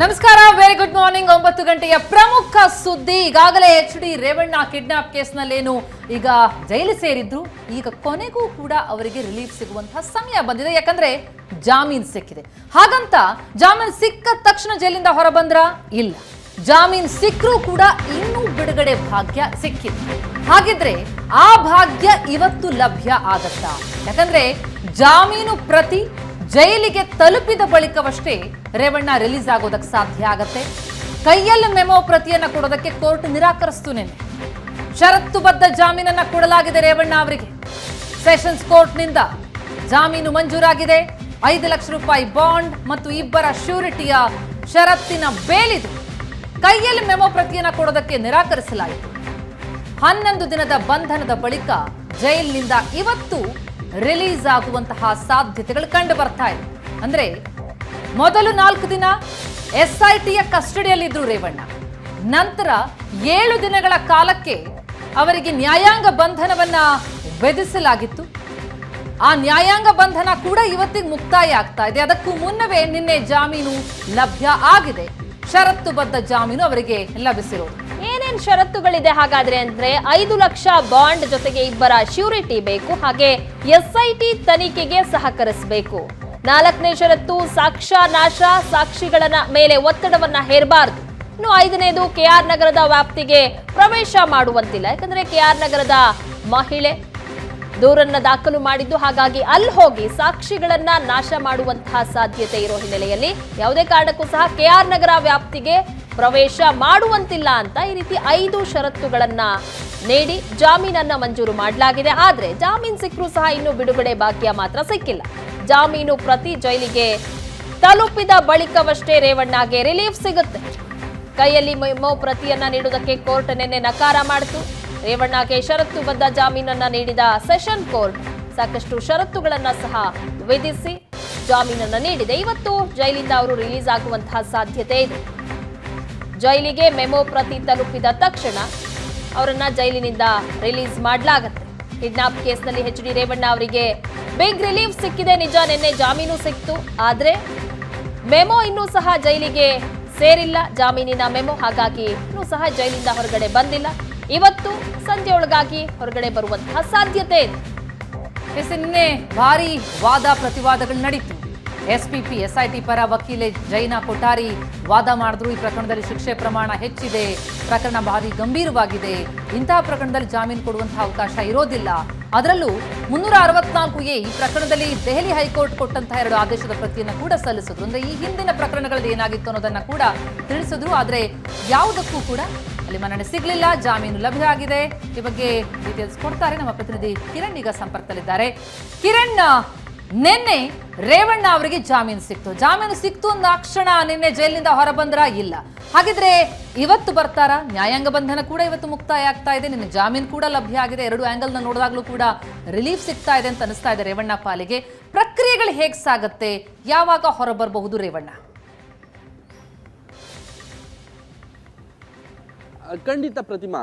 ನಮಸ್ಕಾರ very good morning ಒಂಬತ್ತು ಗಂಟೆಯ ಪ್ರಮುಖ ಸುದ್ದಿ. ಈಗಾಗಲೇ ಎಚ್ ಡಿ ರೇವಣ್ಣ ಕಿಡ್ನಾಪ್ ಕೇಸ್ನಲ್ಲೇನು ಈಗ ಜೈಲು ಸೇರಿದ್ರು. ಈಗ ಕೊನೆಗೂ ಕೂಡ ಅವರಿಗೆ ರಿಲೀಫ್ ಸಿಗುವಂತಹ ಸಮಯ ಬಂದಿದೆ. ಯಾಕಂದ್ರೆ ಜಾಮೀನ್ ಸಿಕ್ಕಿದೆ. ಹಾಗಂತ ಜಾಮೀನ್ ಸಿಕ್ಕ ತಕ್ಷಣ ಜೈಲಿಂದ ಹೊರಬಂದ್ರ ಇಲ್ಲ. ಜಾಮೀನ್ ಸಿಕ್ಕರೂ ಕೂಡ ಇನ್ನೂ ಬಿಡುಗಡೆ ಭಾಗ್ಯ ಸಿಕ್ಕಿದೆ. ಹಾಗಿದ್ರೆ ಆ ಭಾಗ್ಯ ಇವತ್ತು ಲಭ್ಯ ಆಗತ್ತಾ? ಯಾಕಂದ್ರೆ ಜಾಮೀನು ಪ್ರತಿ ಜೈಲಿಗೆ ತಲುಪಿದ ಬಳಿಕವಷ್ಟೇ ರೇವಣ್ಣ ರಿಲೀಸ್ ಆಗೋದಕ್ಕೆ ಸಾಧ್ಯ ಆಗತ್ತೆ. ಕೈಯಲ್ಲಿ ಮೆಮೋ ಪ್ರತಿಯನ್ನ ಕೊಡೋದಕ್ಕೆ ಕೋರ್ಟ್ ನಿರಾಕರಿಸ್ತು ನಿನ್ನೆ. ಷರತ್ತುಬದ್ಧ ಜಾಮೀನನ್ನ ಕೊಡಲಾಗಿದೆ ರೇವಣ್ಣ ಅವರಿಗೆ. ಸೆಷನ್ಸ್ ಕೋರ್ಟ್ನಿಂದ ಜಾಮೀನು ಮಂಜೂರಾಗಿದೆ. ಐದು ಲಕ್ಷ ರೂಪಾಯಿ ಬಾಂಡ್ ಮತ್ತು ಇಬ್ಬರ ಶ್ಯೂರಿಟಿಯ ಷರತ್ತಿನ ಬೇಲಿದು ಕೈಯಲ್ಲಿ ಮೆಮೋ ಪ್ರತಿಯನ್ನ ಕೊಡೋದಕ್ಕೆ ನಿರಾಕರಿಸಲಾಯಿತು. ಹನ್ನೊಂದು ದಿನದ ಬಂಧನದ ಬಳಿಕ ಜೈಲಿನಿಂದ ಇವತ್ತು ರಿಲೀಸ್ ಆಗುವಂತಹ ಸಾಧ್ಯತೆಗಳು ಕಂಡು ಬರ್ತಾ ಇದೆ. ಅಂದ್ರೆ ಮೊದಲು ನಾಲ್ಕು ದಿನ ಎಸ್ಐಟಿಯ ಕಸ್ಟಡಿಯಲ್ಲಿದ್ದರು ರೇವಣ್ಣ. ನಂತರ ಏಳು ದಿನಗಳ ಕಾಲಕ್ಕೆ ಅವರಿಗೆ ನ್ಯಾಯಾಂಗ ಬಂಧನವನ್ನ ವಿಧಿಸಲಾಗಿತ್ತು. ಆ ನ್ಯಾಯಾಂಗ ಬಂಧನ ಕೂಡ ಇವತ್ತಿಗೆ ಮುಕ್ತಾಯ ಆಗ್ತಾ ಇದೆ. ಅದಕ್ಕೂ ಮುನ್ನವೇ ನಿನ್ನೆ ಜಾಮೀನು ಲಭ್ಯ ಆಗಿದೆ. ಷರತ್ತುಬದ್ಧ ಜಾಮೀನು ಅವರಿಗೆ ಲಭಿಸಿರೋದು. ಷರತ್ತುಗಳಿದೆ. ಹಾಗಾದ್ರೆ ಅಂದ್ರೆ ಐದು ಲಕ್ಷ ಬಾಂಡ್ ಜೊತೆಗೆ ಇಬ್ಬರ ಶ್ಯೂರಿಟಿ ಬೇಕು. ಹಾಗೆ ಎಸ್ಐಟಿ ತನಿಖೆಗೆ ಸಹಕರಿಸಬೇಕು. ನಾಲ್ಕನೇ ಷರತ್ತು ಸಾಕ್ಷ್ಯ ನಾಶ, ಸಾಕ್ಷಿಗಳನ್ನ ಮೇಲೆ ಒತ್ತಡವನ್ನ ಹೇರಬಾರದು. ಇನ್ನು ಐದನೇದು ಕೆಆರ್ ನಗರದ ವ್ಯಾಪ್ತಿಗೆ ಪ್ರವೇಶ ಮಾಡುವಂತಿಲ್ಲ. ಯಾಕಂದ್ರೆ ಕೆಆರ್ ನಗರದ ಮಹಿಳೆ ದೂರನ್ನ ದಾಖಲು ಮಾಡಿದ್ದು, ಹಾಗಾಗಿ ಅಲ್ಲಿ ಹೋಗಿ ಸಾಕ್ಷಿಗಳನ್ನ ನಾಶ ಮಾಡುವಂತಹ ಸಾಧ್ಯತೆ ಇರೋ ಹಿನ್ನೆಲೆಯಲ್ಲಿ ಯಾವುದೇ ಕಾರಣಕ್ಕೂ ಸಹ ಕೆಆರ್ ನಗರ ವ್ಯಾಪ್ತಿಗೆ ಪ್ರವೇಶ ಮಾಡುವಂತಿಲ್ಲ ಅಂತ ಈ ರೀತಿ ಐದು ಷರತ್ತುಗಳನ್ನ ನೀಡಿ ಜಾಮೀನನ್ನ ಮಂಜೂರು ಮಾಡಲಾಗಿದೆ. ಆದ್ರೆ ಜಾಮೀನ್ ಸಿಕ್ಕರೂ ಸಹ ಇನ್ನು ಬಿಡುಗಡೆ ಭಾಗ್ಯ ಮಾತ್ರ ಸಿಕ್ಕಿಲ್ಲ. ಜಾಮೀನು ಪ್ರತಿ ಜೈಲಿಗೆ ತಲುಪಿದ ಬಳಿಕವಷ್ಟೇ ರೇವಣ್ಣಗೆ ರಿಲೀಫ್ ಸಿಗುತ್ತೆ. ಕೈಯಲ್ಲಿ ಮೆಮೋ ಪ್ರತಿಯನ್ನ ನೀಡುವುದಕ್ಕೆ ಕೋರ್ಟ್ ನಿನ್ನೆ ನಕಾರ ಮಾಡಿತು. ರೇವಣ್ಣಗೆ ಷರತ್ತುಬದ್ಧ ಜಾಮೀನನ್ನ ನೀಡಿದ ಸೆಷನ್ ಕೋರ್ಟ್ ಸಾಕಷ್ಟು ಷರತ್ತುಗಳನ್ನ ಸಹ ವಿಧಿಸಿ ಜಾಮೀನನ್ನ ನೀಡಿದೆ. ಇವತ್ತು ಜೈಲಿಂದ ಅವರು ರಿಲೀಸ್ ಆಗುವಂತಹ ಸಾಧ್ಯತೆ ಇದೆ. ಜೈಲಿಗೆ ಮೆಮೊ ಪ್ರತಿ ತಲುಪಿದ ತಕ್ಷಣ ಅವರನ್ನ ಜೈಲಿನಿಂದ ರಿಲೀಸ್ ಮಾಡಲಾಗುತ್ತೆ. ಕಿಡ್ನಾಪ್ ಕೇಸ್ನಲ್ಲಿ ಎಚ್ ಡಿ ರೇವಣ್ಣ ಅವರಿಗೆ ಬಿಗ್ ರಿಲೀಫ್ ಸಿಕ್ಕಿದೆ. ನಿಜ ನಿನ್ನೆ ಜಾಮೀನು ಸಿಕ್ತು. ಆದ್ರೆ ಮೆಮೊ ಇನ್ನೂ ಸಹ ಜೈಲಿಗೆ ಸೇರಿಲ್ಲ. ಜಾಮೀನಿನ ಮೆಮೊ ಹಾಗಾಗಿ ಇನ್ನೂ ಸಹ ಜೈಲಿಂದ ಹೊರಗಡೆ ಬಂದಿಲ್ಲ. ಇವತ್ತು ಸಂಜೆ ಒಳಗಾಗಿ ಹೊರಗಡೆ ಬರುವಂತಹ ಸಾಧ್ಯತೆ ಇದೆ. ನಿನ್ನೆ ಭಾರಿ ವಾದ ಪ್ರತಿವಾದಗಳು ನಡೀತು. ಎಸ್ಪಿಪಿ, ಎಸ್ಐಟಿ ಪರ ವಕೀಲೆ ಜೈನಾ ಕೊಠಾರಿ ವಾದ ಮಾಡಿದ್ರು. ಈ ಪ್ರಕರಣದಲ್ಲಿ ಶಿಕ್ಷೆ ಪ್ರಮಾಣ ಹೆಚ್ಚಿದೆ. ಪ್ರಕರಣ ಭಾರಿ ಗಂಭೀರವಾಗಿದೆ. ಇಂತಹ ಪ್ರಕರಣದಲ್ಲಿ ಜಾಮೀನು ಕೊಡುವಂತಹ ಅವಕಾಶ ಇರೋದಿಲ್ಲ. ಅದರಲ್ಲೂ ಮುನ್ನೂರ ಅರವತ್ನಾಲ್ಕು ಎ ಈ ಪ್ರಕರಣದಲ್ಲಿ ದೆಹಲಿ ಹೈಕೋರ್ಟ್ ಕೊಟ್ಟಂತಹ ಎರಡು ಆದೇಶದ ಪ್ರತಿಯನ್ನು ಕೂಡ ಸಲ್ಲಿಸಿದ್ರು. ಅಂದ್ರೆ ಈ ಹಿಂದಿನ ಪ್ರಕರಣಗಳಲ್ಲಿ ಏನಾಗಿತ್ತು ಅನ್ನೋದನ್ನ ಕೂಡ ತಿಳಿಸಿದ್ರು. ಆದರೆ ಯಾವುದಕ್ಕೂ ಕೂಡ ಅಲ್ಲಿ ಮನ್ನಣೆ ಸಿಗಲಿಲ್ಲ. ಜಾಮೀನು ಲಭ್ಯ ಆಗಿದೆ. ಈ ಬಗ್ಗೆ ಡೀಟೇಲ್ಸ್ ಕೊಡ್ತಾರೆ. ನಮ್ಮ ಪ್ರತಿನಿಧಿ ಕಿರಣ್ ಈಗ ಸಂಪರ್ಕದಲ್ಲಿದ್ದಾರೆ. ಕಿರಣ್ ನಿನ್ನೆ ರೇವಣ್ಣ ಅವರಿಗೆ ಜಾಮೀನು ಸಿಕ್ತು. ಜಾಮೀನು ಸಿಕ್ತು ಅಂದಾಕ್ಷಣ ನಿನ್ನೆ ಜೈಲಿನಿಂದ ಹೊರಬಂದ್ರ ಇಲ್ಲ. ಹಾಗಿದ್ರೆ ಇವತ್ತು ಬರ್ತಾರ? ನ್ಯಾಯಾಂಗ ಬಂಧನ ಕೂಡ ಇವತ್ತು ಮುಕ್ತಾಯ ಆಗ್ತಾ ಇದೆ. ನಿನ್ನೆ ಜಾಮೀನು ಕೂಡ ಲಭ್ಯ ಆಗಿದೆ. ಎರಡು ಆಂಗಲ್ನ ನೋಡಿದಾಗ್ಲೂ ಕೂಡ ರಿಲೀಫ್ ಸಿಗ್ತಾ ಇದೆ ಅಂತ ಅನಿಸ್ತಾ ಇದೆ ರೇವಣ್ಣ ಪಾಲಿಗೆ. ಪ್ರಕ್ರಿಯೆಗಳು ಹೇಗೆ ಸಾಗುತ್ತೆ? ಯಾವಾಗ ಹೊರಬರಬಹುದು ರೇವಣ್ಣ? ಖಂಡಿತ ಪ್ರತಿಮಾ.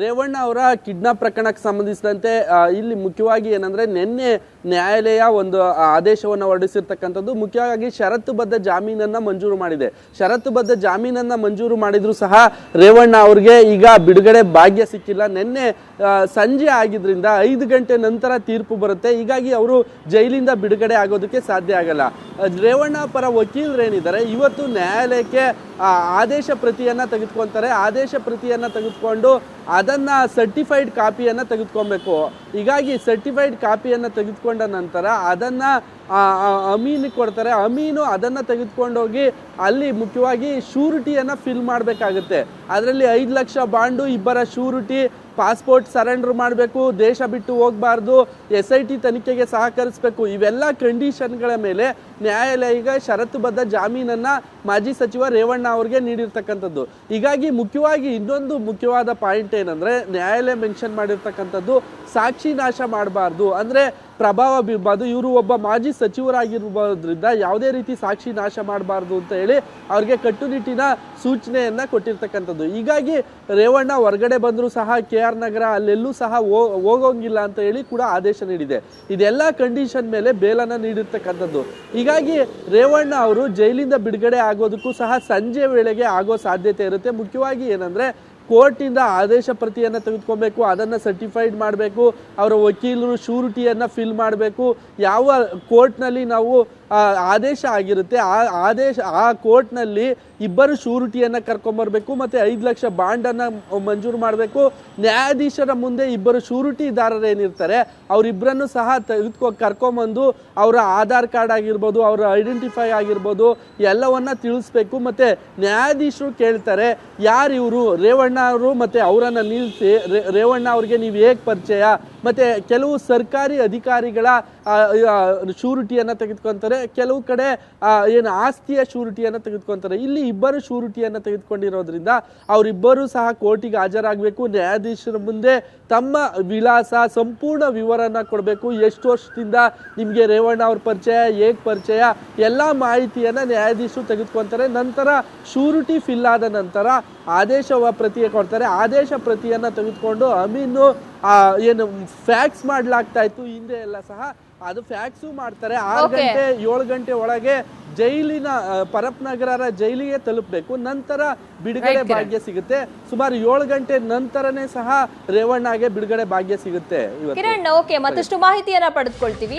ರೇವಣ್ಣ ಅವರ ಕಿಡ್ನಾಪ್ ಪ್ರಕರಣಕ್ಕೆ ಸಂಬಂಧಿಸಿದಂತೆ ಇಲ್ಲಿ ಮುಖ್ಯವಾಗಿ ಏನಂದ್ರೆ ನಿನ್ನೆ ನ್ಯಾಯಾಲಯ ಒಂದು ಆದೇಶವನ್ನು ಹೊರಡಿಸಿರ್ತಕ್ಕಂಥದ್ದು ಮುಖ್ಯವಾಗಿ ಷರತ್ತುಬದ್ಧ ಜಾಮೀನನ್ನ ಮಂಜೂರು ಮಾಡಿದೆ. ಷರತ್ತುಬದ್ಧ ಜಾಮೀನನ್ನ ಮಂಜೂರು ಮಾಡಿದ್ರು ಸಹ ರೇವಣ್ಣ ಅವ್ರಿಗೆ ಈಗ ಬಿಡುಗಡೆ ಭಾಗ್ಯ ಸಿಕ್ಕಿಲ್ಲ. ನಿನ್ನೆ ಸಂಜೆ ಆಗಿದ್ರಿಂದ ಐದು ಗಂಟೆ ನಂತರ ತೀರ್ಪು ಬರುತ್ತೆ. ಹೀಗಾಗಿ ಅವರು ಜೈಲಿಂದ ಬಿಡುಗಡೆ ಆಗೋದಕ್ಕೆ ಸಾಧ್ಯ ಆಗಲ್ಲ. ರೇವಣ್ಣ ಪರ ವಕೀಲರೇನಿದ್ದಾರೆ ಇವತ್ತು ನ್ಯಾಯಾಲಯಕ್ಕೆ ಆದೇಶ ಪ್ರತಿಯನ್ನು ತೆಗೆದುಕೊಳ್ತಾರೆ ಆದೇಶ ಪ್ರತಿಯನ್ನು ತೆಗೆದುಕೊಂಡು ಅದನ್ನ ಸರ್ಟಿಫೈಡ್ ಕಾಪಿಯನ್ನು ತೆಗೆದುಕೊಬೇಕು. ಹೀಗಾಗಿ ಸರ್ಟಿಫೈಡ್ ಕಾಪಿಯನ್ನು ತೆಗೆದುಕೊಂಡ ನಂತರ ಅದನ್ನು ಅಮೀನಿಗೆ ಕೊಡ್ತಾರೆ. ಅಮೀನು ಅದನ್ನು ತೆಗೆದುಕೊಂಡೋಗಿ ಅಲ್ಲಿ ಮುಖ್ಯವಾಗಿ ಶೂರಿಟಿಯನ್ನು ಫಿಲ್ ಮಾಡಬೇಕಾಗುತ್ತೆ. ಅದರಲ್ಲಿ ಐದು ಲಕ್ಷ ಬಾಂಡು, ಇಬ್ಬರ ಶೂರಿಟಿ ಪಾಸ್ಪೋರ್ಟ್ ಸರೆಂಡರ್ ಮಾಡಬೇಕು, ದೇಶ ಬಿಟ್ಟು ಹೋಗಬಾರ್ದು, ಎಸ್ ಐ ಟಿ ತನಿಖೆಗೆ ಸಹಕರಿಸಬೇಕು. ಇವೆಲ್ಲ ಕಂಡೀಷನ್ಗಳ ಮೇಲೆ ನ್ಯಾಯಾಲಯ ಷರತ್ತುಬದ್ಧ ಜಾಮೀನನ್ನು ಮಾಜಿ ಸಚಿವ ರೇವಣ್ಣ ಅವರಿಗೆ ನೀಡಿರ್ತಕ್ಕಂಥದ್ದು. ಹೀಗಾಗಿ ಮುಖ್ಯವಾಗಿ ಇನ್ನೊಂದು ಮುಖ್ಯವಾದ ಪಾಯಿಂಟ್ ಏನಂದ್ರೆ, ನ್ಯಾಯಾಲಯ ಮೆನ್ಷನ್ ಮಾಡಿರ್ತಕ್ಕಂಥದ್ದು ಸಾಕ್ಷಿ ನಾಶ ಮಾಡಬಾರ್ದು. ಅಂದ್ರೆ ಪ್ರಭಾವ ಬೀರಬಾರ್ದು, ಇವರು ಒಬ್ಬ ಮಾಜಿ ಸಚಿವರಾಗಿರ್ಬೋದ್ರಿಂದ ಯಾವುದೇ ರೀತಿ ಸಾಕ್ಷಿ ನಾಶ ಮಾಡಬಾರ್ದು ಅಂತ ಹೇಳಿ ಅವ್ರಿಗೆ ಕಟ್ಟುನಿಟ್ಟಿನ ಸೂಚನೆಯನ್ನ ಕೊಟ್ಟಿರ್ತಕ್ಕಂಥದ್ದು. ಹೀಗಾಗಿ ರೇವಣ್ಣ ಹೊರಗಡೆ ಬಂದರೂ ಸಹ ಕೆ ಆರ್ ನಗರ ಅಲ್ಲೆಲ್ಲೂ ಸಹ ಹೋಗೋಂಗಿಲ್ಲ ಅಂತ ಹೇಳಿ ಕೂಡ ಆದೇಶ ನೀಡಿದೆ. ಇದೆಲ್ಲ ಕಂಡೀಷನ್ ಮೇಲೆ ಬೇಲನ್ನ ನೀಡಿರ್ತಕ್ಕಂಥದ್ದು. ಹೀಗಾಗಿ ರೇವಣ್ಣ ಅವರು ಜೈಲಿಂದ ಬಿಡುಗಡೆ ಆಗೋದಕ್ಕೂ ಸಹ ಸಂಜೆ ವೇಳೆಗೆ ಆಗೋ ಸಾಧ್ಯತೆ ಇರುತ್ತೆ. ಮುಖ್ಯವಾಗಿ ಏನಂದ್ರೆ ಕೋರ್ಟಿಂದ ಆದೇಶ ಪ್ರತಿಯನ್ನು ತೆಗೆದುಕೊಬೇಕು, ಅದನ್ನು ಸರ್ಟಿಫೈಡ್ ಮಾಡಬೇಕು, ಅವರ ವಕೀಲರು ಶೂರಿಟಿಯನ್ನು ಫಿಲ್ ಮಾಡಬೇಕು. ಯಾವ ಕೋರ್ಟ್ನಲ್ಲಿ ನಾವು ಆದೇಶ ಆಗಿರುತ್ತೆ. ಆ ಆದೇಶ, ಆ ಕೋರ್ಟ್ನಲ್ಲಿ ಇಬ್ಬರು ಶೂರಿಟಿಯನ್ನು ಕರ್ಕೊಂಬರ್ಬೇಕು ಮತ್ತು ಐದು ಲಕ್ಷ ಬಾಂಡನ್ನು ಮಂಜೂರು ಮಾಡಬೇಕು. ನ್ಯಾಯಾಧೀಶರ ಮುಂದೆ ಇಬ್ಬರು ಶೂರಿಟಿದಾರರು ಏನಿರ್ತಾರೆ ಅವರಿಬ್ಬರನ್ನು ಸಹ ತೆಗೆದುಕೊ, ಕರ್ಕೊಂಬಂದು ಅವರ ಆಧಾರ್ ಕಾರ್ಡ್ ಆಗಿರ್ಬೋದು, ಅವರ ಐಡೆಂಟಿಫೈ ಆಗಿರ್ಬೋದು, ಎಲ್ಲವನ್ನ ತಿಳಿಸ್ಬೇಕು. ಮತ್ತು ನ್ಯಾಯಾಧೀಶರು ಕೇಳ್ತಾರೆ, ಯಾರು ಇವರು? ರೇವಣ್ಣ ಅವರು ಮತ್ತು ಅವರನ್ನು ನಿಲ್ಲಿಸಿ ರೇವಣ್ಣ ಅವ್ರಿಗೆ ನೀವು ಹೇಗೆ ಪರಿಚಯ? ಮತ್ತು ಕೆಲವು ಸರ್ಕಾರಿ ಅಧಿಕಾರಿಗಳ ಶೂರಿಟಿಯನ್ನು ತೆಗೆದುಕೊಂತಾರೆ, ಕೆಲವು ಕಡೆ ಏನು ಆಸ್ತಿಯ ಶೂರಿಟಿಯನ್ನು ತೆಗೆದುಕೊಂತಾರೆ. ಇಲ್ಲಿ ಇಬ್ಬರು ಶೂರಿಟಿಯನ್ನು ತೆಗೆದುಕೊಂಡಿರೋದ್ರಿಂದ ಅವರಿಬ್ಬರು ಸಹ ಕೋರ್ಟಿಗೆ ಹಾಜರಾಗಬೇಕು. ನ್ಯಾಯಾಧೀಶರ ಮುಂದೆ ತಮ್ಮ ವಿಳಾಸ, ಸಂಪೂರ್ಣ ವಿವರನ ಕೊಡಬೇಕು. ಎಷ್ಟು ವರ್ಷದಿಂದ ನಿಮಗೆ ರೇವಣ್ಣ ಅವ್ರ ಪರಿಚಯ, ಹೇಗೆ ಪರಿಚಯ, ಎಲ್ಲ ಮಾಹಿತಿಯನ್ನು ನ್ಯಾಯಾಧೀಶರು ತೆಗೆದುಕೊಂತಾರೆ. ನಂತರ ಶೂರಿಟಿ ಫಿಲ್ ಆದ ನಂತರ ಆದೇಶ ಪ್ರತಿಯ ಕೊಡ್ತಾರೆ. ಆದೇಶ ಪ್ರತಿಯನ್ನು ತೆಗೆದುಕೊಂಡು ಅಮೀನು ಆ, ಏನು ಫ್ಯಾಕ್ಸ್ ಮಾಡ್ಲಾಗ್ತಾ ಇತ್ತು ಹಿಂದೆ ಎಲ್ಲ ಸಹ ಅದು ಫ್ಯಾಕ್ಸು ಮಾಡ್ತಾರೆ. ಆರು ಗಂಟೆ ಏಳು ಗಂಟೆ ಒಳಗೆ ಜೈಲಿನ ಪರಪ್ ಪರಪ್ನಗರರ ಜೈಲಿಗೆ ತಲುಪಬೇಕು. ನಂತರ ಬಿಡುಗಡೆ ಭಾಗ್ಯ ಸಿಗುತ್ತೆ. ಸುಮಾರು ಏಳು ಗಂಟೆ ನಂತರನೇ ಸಹ ರೇವಣ್ಣಗೆ ಬಿಡುಗಡೆ ಭಾಗ್ಯ ಸಿಗುತ್ತೆ ಇವತ್ತು. ಕಿರಣ್ ಓಕೆ ಮತ್ತಷ್ಟು ಮಾಹಿತಿಯನ್ನ ಪಡೆದುಕೊಳ್ತೀವಿ.